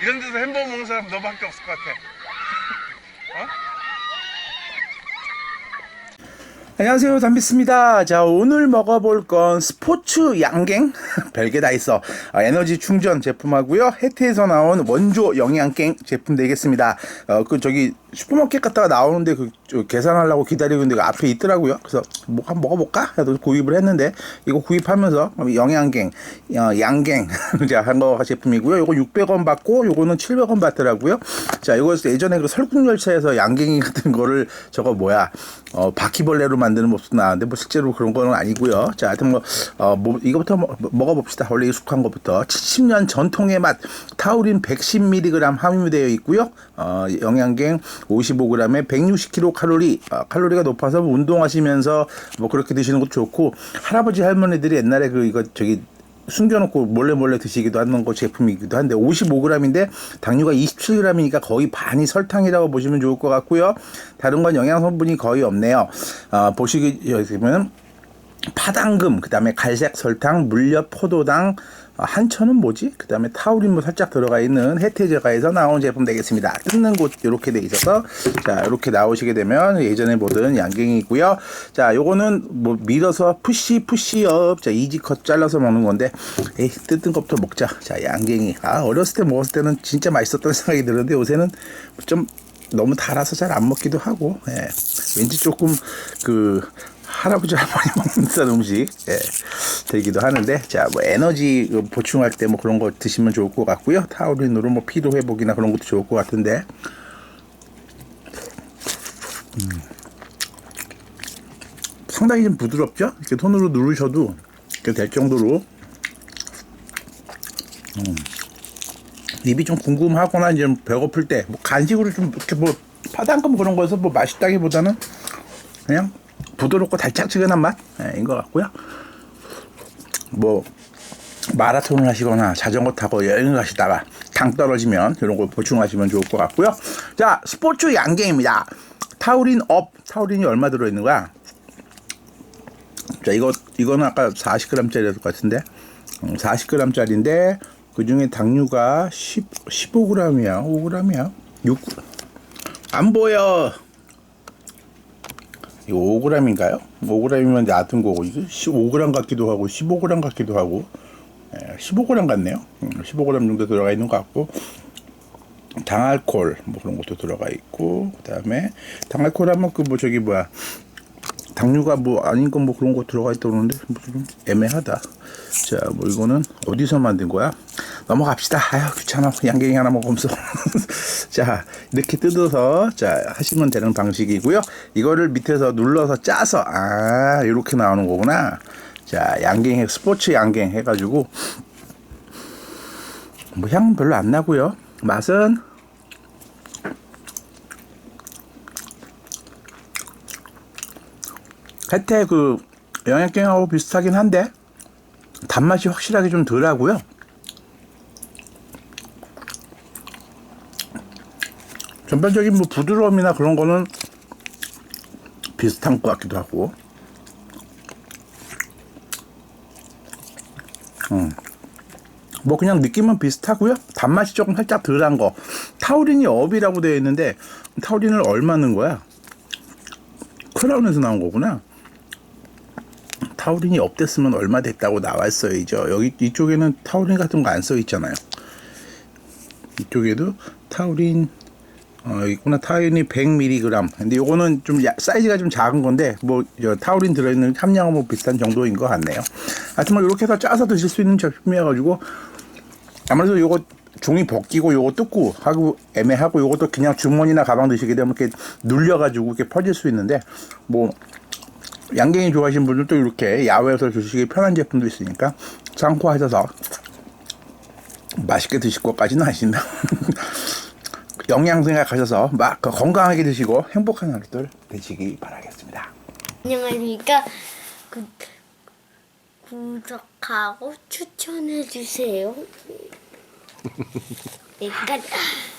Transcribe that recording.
이런 데서 햄버거 먹는 사람 너밖에 없을 것 같아. 어? 안녕하세요. 담비스입니다. 자 오늘 먹어볼 건 스포츠 양갱? 별게 다 있어. 아, 에너지 충전 제품하고요. 혜태에서 나온 원조 영양갱 제품 되겠습니다. 어 그 저기 슈퍼마켓 갔다가 나오는데 그저 계산하려고 기다리고 있는데 그 앞에 있더라고요. 그래서 뭐 한번 먹어볼까? 해서 구입을 했는데 이거 구입하면서 영양갱 어, 양갱 자 한거 제품이고요. 요거 600원 받고 요거는 700원 받더라고요. 자 이거 예전에 그 설국열차에서 양갱이 같은 거를 저거 뭐야 어 바퀴벌레로 만드는 모습도 나왔는데 뭐 실제로 그런 거는 아니고요. 자, 하여튼 뭐, 어, 뭐 이거부터 먹- 먹어봅시다. 원래 익숙한 것부터 70년 전통의 맛 타우린 110mg 함유되어 있고요. 어, 영양갱 55g에 160kcal 어, 칼로리가 높아서 뭐 운동하시면서 뭐 그렇게 드시는 것도 좋고 할아버지 할머니들이 옛날에 그 이거 저기 숨겨놓고 몰래 몰래 드시기도 하는 거 제품이기도 한데 55g인데 당류가 27g이니까 거의 반이 설탕이라고 보시면 좋을 것 같고요. 다른 건 영양 성분이 거의 없네요. 어, 보시기 보면 파당금, 그 다음에 갈색 설탕, 물엿, 포도당, 어, 한천은 뭐지? 그 다음에 타우린 뭐 살짝 들어가 있는 해태제과에서 나온 제품 되겠습니다. 뜯는 곳 이렇게 돼 있어서 자 이렇게 나오시게 되면 예전에 보던 양갱이 있고요. 자 요거는 뭐 밀어서 푸시 푸시업 자 이지컷 잘라서 먹는 건데 에이 뜯은 것부터 먹자. 자 양갱이 아 어렸을 때 먹었을 때는 진짜 맛있었던 생각이 드는데 요새는 좀 너무 달아서 잘 안 먹기도 하고 예. 왠지 조금 그 할아버지 할머니 먹는 듯한 음식 예, 되기도 하는데 자뭐 에너지 그 보충할 때 뭐 그런 거 드시면 좋을 것 같고요 타우린으로 뭐 피로 회복이나 그런 것도 좋을 것 같은데 음. 상당히 좀 부드럽죠 이렇게 손으로 누르셔도 이렇게 될 정도로 음. 입이 좀 궁금하거나 이제 배고플 때 뭐 간식으로 좀 이렇게 뭐 파당금 그런 거에서 뭐 맛있다기보다는 그냥 부드럽고 달짝지근한 맛인 것 같고요. 뭐 마라톤을 하시거나 자전거 타고 여행을 가시다가 당 떨어지면 이런 걸 보충하시면 좋을 것 같고요. 자 스포츠 양갱입니다. 타우린 업 타우린이 얼마 들어있는 거야? 자 이거 이거는 아까 40g짜리였을 것 같은데 40g짜리인데 그 중에 당류가 10 15g이야 5g이야 6. 안 보여. 이거 5g인가요? 5g이면 얕은 거고 이거 15g 같기도 하고 15g 같기도 하고 예, 15g 같네요. 음, 15g 정도 들어가 있는 것 같고 당알콜 뭐 그런 것도 들어가 있고 그다음에 당알콜 하면 그 뭐 저기 뭐야 당류가 뭐 아닌 건 뭐 그런 거 들어가 있다 그러는데 뭐좀 애매하다. 자, 뭐 이거는 어디서 만든 거야? 넘어갑시다. 아유 귀찮아. 양갱이 하나 먹으면서. 자, 이렇게 뜯어서 자 하시면 되는 방식이고요. 이거를 밑에서 눌러서 짜서 아 이렇게 나오는 거구나. 자, 양갱 스포츠 양갱 해가지고 뭐 향은 별로 안 나고요. 맛은 혜태 그 영양갱하고 비슷하긴 한데 단맛이 확실하게 좀 덜하고요. 전반적인 뭐 부드러움이나 그런 거는 비슷한 것 같기도 하고. 음. 뭐 그냥 느낌은 비슷하고요. 단맛이 조금 살짝 덜한 거. 타우린이 업이라고 되어 있는데 타우린을 얼마 넣은 거야? 크라운에서 나온 거구나. 타우린이 업 됐으면 얼마 됐다고 나와 있어야죠. 여기 이쪽에는 타우린 같은 거 안 써 있잖아요. 이쪽에도 타우린 어 있구나 타우린이 100mg. 근데 요거는 좀 야- 사이즈가 좀 작은 건데 뭐 저 타우린 들어있는 함량은 뭐 비슷한 정도인 것 같네요. 하여튼 뭐 이렇게 해서 짜서 드실 수 있는 제품이어가지고 아무래도 요거 종이 벗기고 요거 뜯고 하고 애매하고 요것도 그냥 주머니나 가방 드시게 되면 이렇게 눌려가지고 이렇게 퍼질 수 있는데 뭐 양갱이 좋아하시는 분들도 이렇게 야외에서 드시기 편한 제품도 있으니까 참고하셔서 맛있게 드실 것까지는 아니시나 영양 생각하셔서 막 건강하게 드시고 행복한 하루들 되시기 바라겠습니다. 안녕하십니까. 구, 구독하고 추천해 주세요. 내가